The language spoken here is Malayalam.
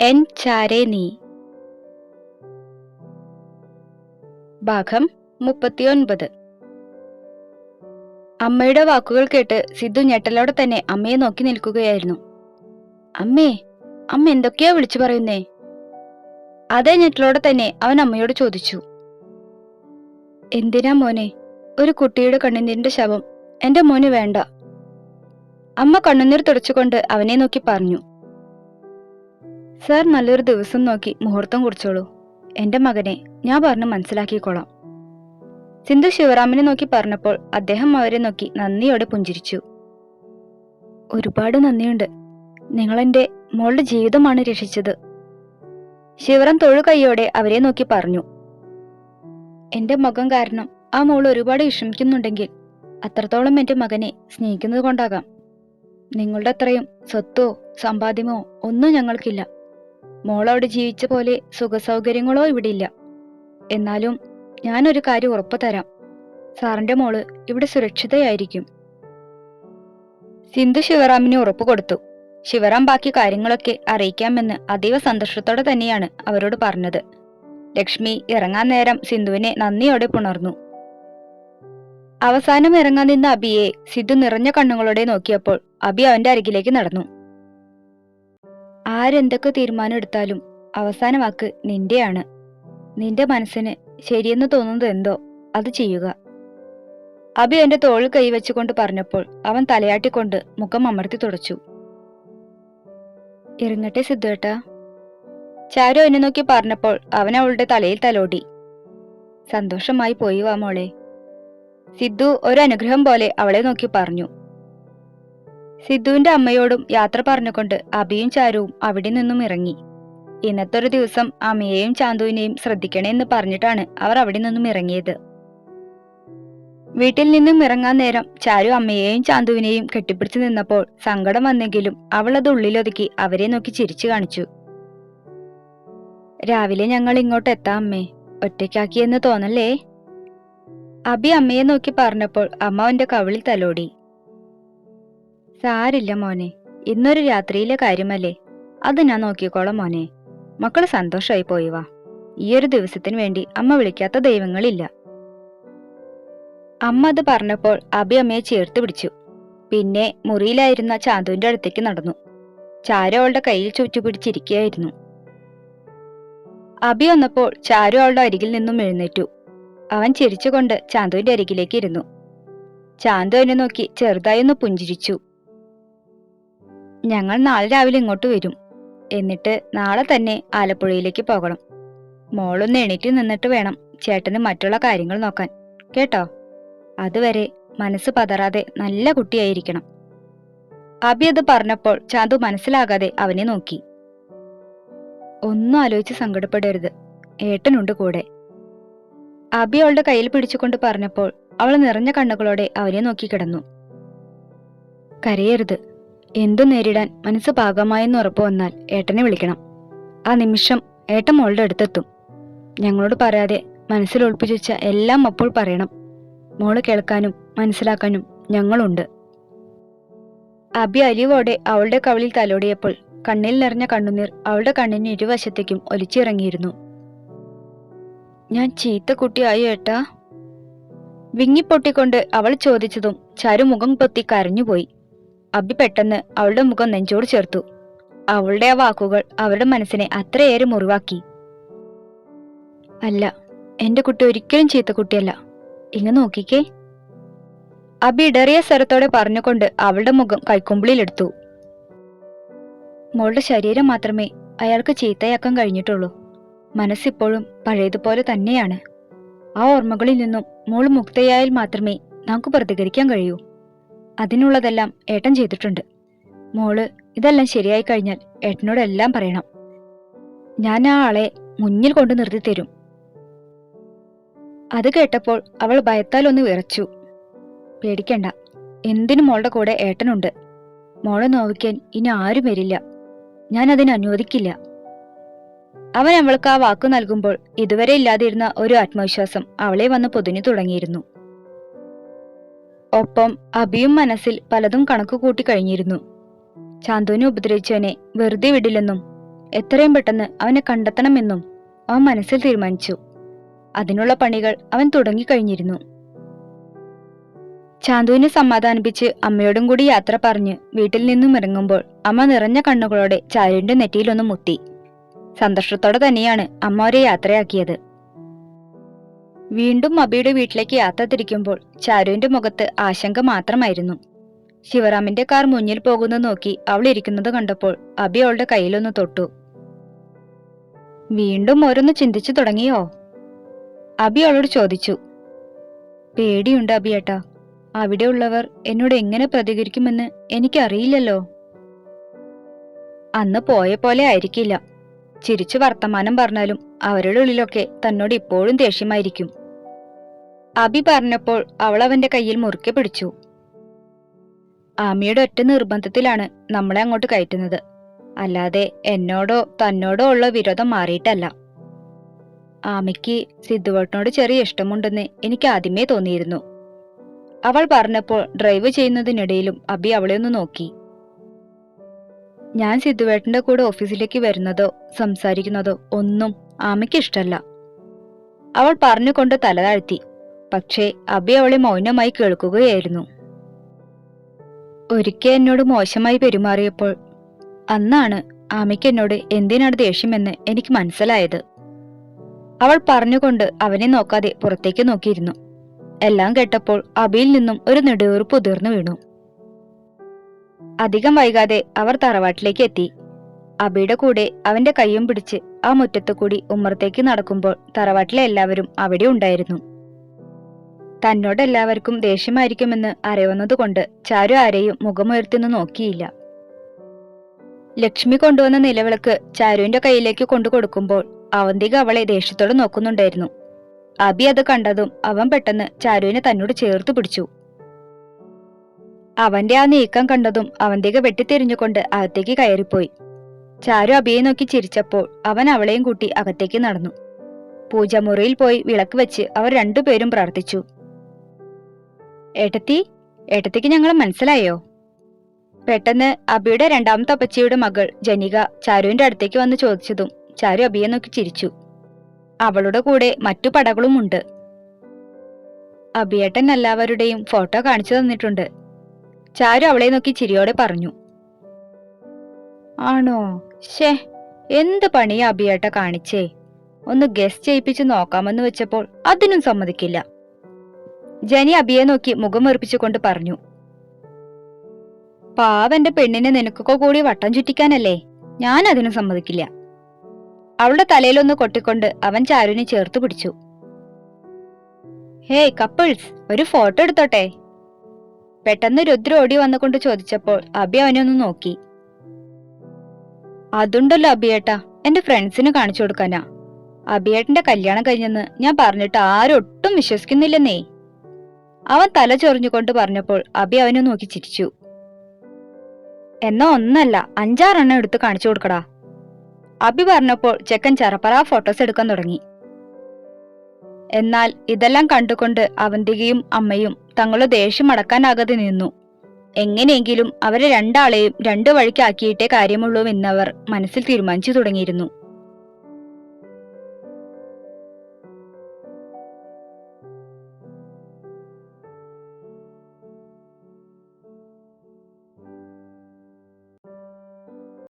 എൻ ചാരേ നീ. ഭാഗം മുപ്പത്തിയൊൻപത്. അമ്മയുടെ വാക്കുകൾ കേട്ട് സിദ്ധു ഞെട്ടലോടെ തന്നെ അമ്മയെ നോക്കി നിൽക്കുകയായിരുന്നു. അമ്മേ അമ്മ എന്തൊക്കെയാ വിളിച്ചു പറയുന്നേ? അതേ ഞെട്ടലോടെ തന്നെ അവൻ അമ്മയോട് ചോദിച്ചു. എന്തിനാ മോനെ ഒരു കുട്ടിയുടെ കണ്ണുനീരിന്റെ ശവം എന്റെ മോന് വേണ്ട. അമ്മ കണ്ണുനീർ തുടച്ചുകൊണ്ട് അവനെ നോക്കി പറഞ്ഞു. സാർ നല്ലൊരു ദിവസം നോക്കി മുഹൂർത്തം കുറിച്ചോളൂ. എന്റെ മകനെ ഞാൻ പറഞ്ഞു മനസ്സിലാക്കിക്കോളാം. സിന്ധു ശിവറാമിനെ നോക്കി പറഞ്ഞപ്പോൾ അദ്ദേഹം അവരെ നോക്കി നന്ദിയോടെ പുഞ്ചിരിച്ചു. ഒരുപാട് നന്ദിയുണ്ട്. നിങ്ങളെന്റെ മോളുടെ ജീവിതമാണ് രക്ഷിച്ചത്. ശിവറാം തൊഴു കൈയോടെ അവരെ നോക്കി പറഞ്ഞു. എന്റെ മകൻ കാരണം ആ മോൾ ഒരുപാട് വിഷമിക്കുന്നുണ്ടെങ്കിൽ അത്രത്തോളം എന്റെ മകനെ സ്നേഹിക്കുന്നത് കൊണ്ടാകാം. നിങ്ങളുടെ അത്രയും സ്വത്തോ സമ്പാദ്യമോ ഒന്നും ഞങ്ങൾക്കില്ല. മോൾ അവിടെ ജീവിച്ച പോലെ സുഖസൗകര്യങ്ങളോ ഇവിടെ ഇല്ല എന്നാലും ഞാനൊരു കാര്യം ഉറപ്പു തരാം. സാറിന്റെ മോൾ ഇവിടെ സുരക്ഷിതയായിരിക്കും. സിന്ധു ശിവറാമിന് ഉറപ്പു കൊടുത്തു. ശിവറാം ബാക്കി കാര്യങ്ങളൊക്കെ അറിയിക്കാമെന്ന് അതീവ സന്തോഷത്തോടെ തന്നെയാണ് അവരോട് പറഞ്ഞത്. ലക്ഷ്മി ഇറങ്ങാൻ നേരം സിന്ധുവിനെ നന്ദിയോടെ പുണർന്നു. അവസാനം ഇറങ്ങാൻ നിന്ന അബിയെ സിദ്ധു നിറഞ്ഞ കണ്ണുകളോടെ നോക്കിയപ്പോൾ അബി അവന്റെ അരികിലേക്ക് നടന്നു. ആരെന്തൊക്കെ തീരുമാനം എടുത്താലും അവസാന വാക്ക് നിന്റെയാണ്. നിന്റെ മനസ്സിന് ശരിയെന്ന് തോന്നുന്നത് എന്തോ അത് ചെയ്യുക. അബി എന്റെ തോളിൽ കൈവച്ചുകൊണ്ട് പറഞ്ഞപ്പോൾ അവൻ തലയാട്ടിക്കൊണ്ട് മുഖം അമർത്തി തുടച്ചു. ഇറങ്ങട്ടെ സിദ്ധുവേട്ടാ ചാരു എന്നെ നോക്കി പറഞ്ഞപ്പോൾ അവൻ അവളുടെ തലയിൽ തലോടി. സന്തോഷമായി പോയി വാ മോളെ. സിദ്ധു ഒരു അനുഗ്രഹം പോലെ അവളെ നോക്കി പറഞ്ഞു. സിദ്ധുവിന്റെ അമ്മയോടും യാത്ര പറഞ്ഞുകൊണ്ട് അബിയും ചാരുവും അവിടെ നിന്നും ഇറങ്ങി. ഇന്നത്തൊരു ദിവസം അമ്മയെയും ചാന്തുവിനെയും ശ്രദ്ധിക്കണേ എന്ന് പറഞ്ഞിട്ടാണ് അവർ അവിടെ നിന്നും ഇറങ്ങിയത്. വീട്ടിൽ നിന്നും ഇറങ്ങാൻ നേരം ചാരു അമ്മയെയും ചാന്തുവിനെയും കെട്ടിപ്പിടിച്ചു നിന്നപ്പോൾ സങ്കടം വന്നെങ്കിലും അവൾ അത് ഉള്ളിലൊതുക്കി അവരെ നോക്കി ചിരിച്ചു കാണിച്ചു. രാവിലെ ഞങ്ങൾ ഇങ്ങോട്ട് എത്താം അമ്മേ. ഒറ്റയ്ക്കാക്കിയെന്ന് തോന്നല്ലേ? അബി അമ്മയെ നോക്കി പറഞ്ഞപ്പോൾ അമ്മ അവന്റെ കവിളിൽ തലോടി. സാരില്ല മോനെ. ഇന്നൊരു രാത്രിയിലെ കാര്യമല്ലേ? അത് ഞാൻ നോക്കിക്കോളാം മോനെ. മക്കൾ സന്തോഷമായി പോയി വാ. ഈയൊരു ദിവസത്തിന് വേണ്ടി അമ്മ വിളിക്കാത്ത ദൈവങ്ങളില്ല. അമ്മ അത് പറഞ്ഞപ്പോൾ അബി അമ്മയെ ചേർത്ത് പിടിച്ചു. പിന്നെ മുറിയിലായിരുന്ന ചാന്തുവിന്റെ അടുത്തേക്ക് നടന്നു. ചാരു അവളുടെ കയ്യിൽ ചുറ്റുപിടിച്ചിരിക്കുകയായിരുന്നു അബി വന്നപ്പോൾ ചാരു അവളുടെ അരികിൽ നിന്നും എഴുന്നേറ്റു. അവൻ ചിരിച്ചുകൊണ്ട് ചാന്തുവിന്റെ അരികിലേക്ക് ഇരുന്നു. ചാന്തു അവനെ നോക്കി ചെറുതായി ഒന്ന് പുഞ്ചിരിച്ചു. ഞങ്ങൾ നാളെ രാവിലെ ഇങ്ങോട്ട് വരും. എന്നിട്ട് നാളെ തന്നെ ആലപ്പുഴയിലേക്ക് പോകണം. മോളൊന്ന് എണീറ്റ് നിന്നിട്ട് വേണം ചേട്ടന് മറ്റുള്ള കാര്യങ്ങൾ നോക്കാൻ. കേട്ടോ? അതുവരെ മനസ്സ് പതറാതെ നല്ല കുട്ടിയായിരിക്കണം. അബി അത് പറഞ്ഞപ്പോൾ ചാന്തു മനസ്സിലാകാതെ അവനെ നോക്കി. ഒന്നും ആലോചിച്ച് സങ്കടപ്പെടരുത്. ഏട്ടനുണ്ട് കൂടെ. അബി അവളുടെ കയ്യിൽ പിടിച്ചുകൊണ്ട് പറഞ്ഞപ്പോൾ അവൾ നിറഞ്ഞ കണ്ണുകളോടെ അവനെ നോക്കി കിടന്നു. കരയരുത്. എന്തു നേരിടാൻ മനസ്സ് പാകമായെന്ന് ഉറപ്പ് വന്നാൽ ഏട്ടനെ വിളിക്കണം. ആ നിമിഷം ഏട്ടൻ മോളുടെ അടുത്തെത്തും. ഞങ്ങളോട് പറയാതെ മനസ്സിൽ ഒളിപ്പിച്ചു വെച്ച എല്ലാം അപ്പോൾ പറയണം. മോൾ കേൾക്കാനും മനസ്സിലാക്കാനും ഞങ്ങളുണ്ട്. അബി അലിവോടെ അവളുടെ കവിളിൽ തലോടിയപ്പോൾ കണ്ണിൽ നിറഞ്ഞ കണ്ണുനീർ അവളുടെ കണ്ണിന് ഇരുവശത്തേക്കും ഒലിച്ചിറങ്ങിയിരുന്നു. ഞാൻ ചീത്ത കുട്ടിയായി ഏട്ടാ? വിങ്ങിപ്പൊട്ടിക്കൊണ്ട് അവൾ ചോദിച്ചതും ചരുമുഖം പൊത്തി കരഞ്ഞുപോയി. അബി പെട്ടെന്ന് അവളുടെ മുഖം നെഞ്ചോട് ചേർത്തു. അവളുടെ ആ വാക്കുകൾ അവരുടെ മനസ്സിനെ അത്രയേറെ മുറിവാക്കി. അല്ല എന്റെ കുട്ടി ഒരിക്കലും ചീത്ത കുട്ടിയല്ല. ഇങ്ങ് നോക്കിക്കേ. അബി ഇടറിയ സ്വരത്തോടെ പറഞ്ഞുകൊണ്ട് അവളുടെ മുഖം കൈക്കുമ്പിളിലെടുത്തു. മോളുടെ ശരീരം മാത്രമേ അയാൾക്ക് ചീത്തയാക്കാൻ കഴിഞ്ഞിട്ടുള്ളൂ. മനസ്സിപ്പോഴും പഴയതുപോലെ തന്നെയാണ്. ആ ഓർമ്മകളിൽ നിന്നും മോൾ മുക്തയായാൽ മാത്രമേ നമുക്ക് പ്രതികരിക്കാൻ കഴിയൂ. അതിനുള്ളതെല്ലാം ഏട്ടൻ ചെയ്തിട്ടുണ്ട്. മോൾ ഇതെല്ലാം ശരിയായി കഴിഞ്ഞാൽ ഏട്ടനോട് എല്ലാം പറയണം. ഞാൻ ആ ആളെ മുന്നിൽ കൊണ്ട് നിർത്തി തരും. അത് കേട്ടപ്പോൾ അവൾ ഭയത്താൽ ഒന്ന് വിറച്ചു. പേടിക്കണ്ട എന്തിനും മോളുടെ കൂടെ ഏട്ടനുണ്ട്. മോളെ നോവിക്കാൻ ഇനി ആരും വരില്ല. ഞാൻ അതിന് അനുവദിക്കില്ല. അവൻ അവൾക്ക് ആ വാക്കു നൽകുമ്പോൾ ഇതുവരെ ഇല്ലാതിരുന്ന ഒരു ആത്മവിശ്വാസം അവളെ വന്ന് പൊതിഞ്ഞു തുടങ്ങിയിരുന്നു. ഒപ്പം അഭിയും മനസ്സിൽ പലതും കണക്ക് കൂട്ടി കഴിഞ്ഞിരുന്നു. ചാന്തുവിനെ ഉപദ്രവിച്ചവനെ വെറുതെ വിടില്ലെന്നും എത്രയും പെട്ടെന്ന് അവനെ കണ്ടെത്തണമെന്നും അവൻ മനസ്സിൽ തീരുമാനിച്ചു. അതിനുള്ള പണികൾ അവൻ തുടങ്ങിക്കഴിഞ്ഞിരുന്നു ചാന്തുവിനെ സമാധാനിപ്പിച്ച് അമ്മയോടും കൂടി യാത്ര പറഞ്ഞ് വീട്ടിൽ നിന്നും ഇറങ്ങുമ്പോൾ അമ്മ നിറഞ്ഞ കണ്ണുകളോടെ ചാരുവിന്റെ നെറ്റിയിലൊന്ന് മുത്തി സന്തോഷത്തോടെ തന്നെയാണ് അമ്മ അവരെ യാത്രയാക്കിയത്. വീണ്ടും അബിയുടെ വീട്ടിലേക്ക് യാത്ര തിരിക്കുമ്പോൾ ചാരുവിന്റെ മുഖത്ത് ആശങ്ക മാത്രമായിരുന്നു. ശിവറാമിന്റെ കാർ മുന്നിൽ പോകുന്നത് നോക്കി അവൾ ഇരിക്കുന്നത് കണ്ടപ്പോൾ അബി അവളുടെ കയ്യിലൊന്ന് തൊട്ടു. വീണ്ടും ഓരോന്ന് ചിന്തിച്ചു തുടങ്ങിയോ? അബി അവളോട് ചോദിച്ചു. പേടിയുണ്ട് അബിയേട്ടാ. അവിടെയുള്ളവർ എന്നോട് എങ്ങനെ പ്രതികരിക്കുമെന്ന് എനിക്കറിയില്ലല്ലോ. അന്ന് പോയ പോലെ ആയിരിക്കില്ല. ചിരിച്ചു വർത്തമാനം പറഞ്ഞാലും അവരുടെ ഉള്ളിലൊക്കെ തന്നോട് ഇപ്പോഴും ദേഷ്യമായിരിക്കും. അബി പറഞ്ഞപ്പോൾ അവൾ അവന്റെ കയ്യിൽ മുറുക്കെ പിടിച്ചു. ആമിയുടെ ഒറ്റ നിർബന്ധത്തിലാണ് നമ്മളെ അങ്ങോട്ട് കയറ്റുന്നത്. അല്ലാതെ എന്നോടോ തന്നോടോ ഉള്ള വിരോധം മാറിയിട്ടല്ല. ആമയ്ക്ക് സിദ്ധുവേട്ടനോട് ചെറിയ ഇഷ്ടമുണ്ടെന്ന് എനിക്ക് ആദ്യമേ തോന്നിയിരുന്നു. അവൾ പറഞ്ഞപ്പോൾ ഡ്രൈവ് ചെയ്യുന്നതിനിടയിലും അബി അവളെ ഒന്ന് നോക്കി. ഞാൻ സിദ്ധുവേട്ടന്റെ കൂടെ ഓഫീസിലേക്ക് വരുന്നതോ സംസാരിക്കുന്നതോ ഒന്നും ആമയ്ക്ക് ഇഷ്ടല്ല. അവൾ പറഞ്ഞുകൊണ്ട് തല താഴ്ത്തി. പക്ഷേ അബി അവളെ മൗനമായി കേൾക്കുകയായിരുന്നു. ഒരിക്കൽ എന്നോട് മോശമായി പെരുമാറിയപ്പോൾ അന്നാണ് ആമയ്ക്ക് എന്നോട് എന്തിനാണ് ദേഷ്യമെന്ന് എനിക്ക് മനസ്സിലായത്. അവൾ പറഞ്ഞുകൊണ്ട് അവനെ നോക്കാതെ പുറത്തേക്ക് നോക്കിയിരുന്നു. എല്ലാം കേട്ടപ്പോൾ അബിയിൽ നിന്നും ഒരു നെടുവീർപ്പ് ഉതിർന്നു വീണു. അധികം വൈകാതെ അവർ തറവാട്ടിലേക്ക് എത്തി. അബിയുടെ കൂടെ അവന്റെ കൈയും പിടിച്ച് ആ മുറ്റത്തു കൂടി ഉമ്മറത്തേക്ക് നടക്കുമ്പോൾ തറവാട്ടിലെ എല്ലാവരും അവിടെ ഉണ്ടായിരുന്നു. തന്നോട് എല്ലാവർക്കും ദേഷ്യമായിരിക്കുമെന്ന് അറിയുന്നതുകൊണ്ട് ചാരു ആരെയും മുഖമുയർത്തിന്ന് നോക്കിയില്ല. ലക്ഷ്മി കൊണ്ടുവന്ന നിലവിളക്ക് ചാരുവിന്റെ കയ്യിലേക്ക് കൊണ്ടു കൊടുക്കുമ്പോൾ അവന്തിക അവളെ ദേഷ്യത്തോടെ നോക്കുന്നുണ്ടായിരുന്നു. അബി അത് കണ്ടതും അവൻ പെട്ടെന്ന് ചാരുവിനെ തന്നോട് ചേർത്ത് പിടിച്ചു. അവന്റെ ആ നീക്കം കണ്ടതും അവന്തിക വെട്ടിത്തിരിഞ്ഞുകൊണ്ട് അകത്തേക്ക് കയറിപ്പോയി. ചാരു അബിയെ നോക്കി ചിരിച്ചപ്പോൾ അവൻ അവളെയും കൂട്ടി അകത്തേക്ക് നടന്നു. പൂജമുറിയിൽ പോയി വിളക്ക് വെച്ച് അവർ രണ്ടുപേരും പ്രാർത്ഥിച്ചു. ഏട്ടത്തി ഏട്ടത്തിക്ക് ഞങ്ങളെ മനസ്സിലായോ? പെട്ടെന്ന് അബിയുടെ രണ്ടാമത്തെ അപ്പച്ചിയുടെ മകൾ ജനിക ചാരുവിന്റെ അടുത്തേക്ക് വന്ന് ചോദിച്ചതും ചാരു അബിയെ നോക്കി ചിരിച്ചു. അവളുടെ കൂടെ മറ്റു പടകളും ഉണ്ട് അബിയേട്ടൻ എല്ലാവരുടെയും ഫോട്ടോ കാണിച്ചു തന്നിട്ടുണ്ട്. ചാരു അവളെ നോക്കി ചിരിയോടെ പറഞ്ഞു. ആണോ? ഷേ എന്ത് പണിയാ അബിയേട്ട കാണിച്ചേ? ഒന്ന് ഗസ്റ്റ് ചെയ്യിപ്പിച്ചു നോക്കാമെന്ന് വെച്ചപ്പോൾ അതിനും സമ്മതിക്കില്ല. ജനി അബിയെ നോക്കി മുഖം വെറുപ്പിച്ചുകൊണ്ട് പറഞ്ഞു. പാവന്റെ പെണ്ണിനെ നിനക്കൊക്കെ കൂടി വട്ടം ചുറ്റിക്കാനല്ലേ? ഞാൻ അതിനും സമ്മതിക്കില്ല. അവളുടെ തലയിലൊന്ന് കൊട്ടിക്കൊണ്ട് അവൻ ചാരുവിനെ ചേർത്ത് പിടിച്ചു. ഹേയ് കപ്പിൾസ് ഒരു ഫോട്ടോ എടുത്തോട്ടെ? പെട്ടെന്ന് രുദ്ര ഓടി വന്നുകൊണ്ട് ചോദിച്ചപ്പോൾ അബി അവനെ ഒന്ന് നോക്കി. അതുണ്ടല്ലോ അബിയേട്ടാ എന്റെ ഫ്രണ്ട്സിന് കാണിച്ചു കൊടുക്കാനാ. അബിയേട്ടന്റെ കല്യാണം കഴിഞ്ഞെന്ന് ഞാൻ പറഞ്ഞിട്ട് ആരും ഒട്ടും വിശ്വസിക്കുന്നില്ലെന്നേ. അവൻ തല ചൊറിഞ്ഞുകൊണ്ട് പറഞ്ഞപ്പോൾ അബി അവനെ നോക്കി ചിരിച്ചു. എന്നാ ഒന്നല്ല അഞ്ചാറെണ്ണം എടുത്ത് കാണിച്ചു കൊടുക്കടാ. അബി പറഞ്ഞപ്പോൾ ചെക്കൻ ചറപ്പറ ഫോട്ടോസ് എടുക്കാൻ തുടങ്ങി. എന്നാൽ ഇതെല്ലാം കണ്ടുകൊണ്ട് അവന്തികയും അമ്മയും തങ്ങളുടെ ദേഷ്യം അടക്കാനാകാതെ നിന്നു. എങ്ങനെയെങ്കിലും അവരെ രണ്ടാളെയും രണ്ടു വഴിക്കാക്കിയിട്ടേ കാര്യമുള്ളൂ എന്നവർ മനസ്സിൽ തീരുമാനിച്ചു തുടങ്ങിയിരുന്നു.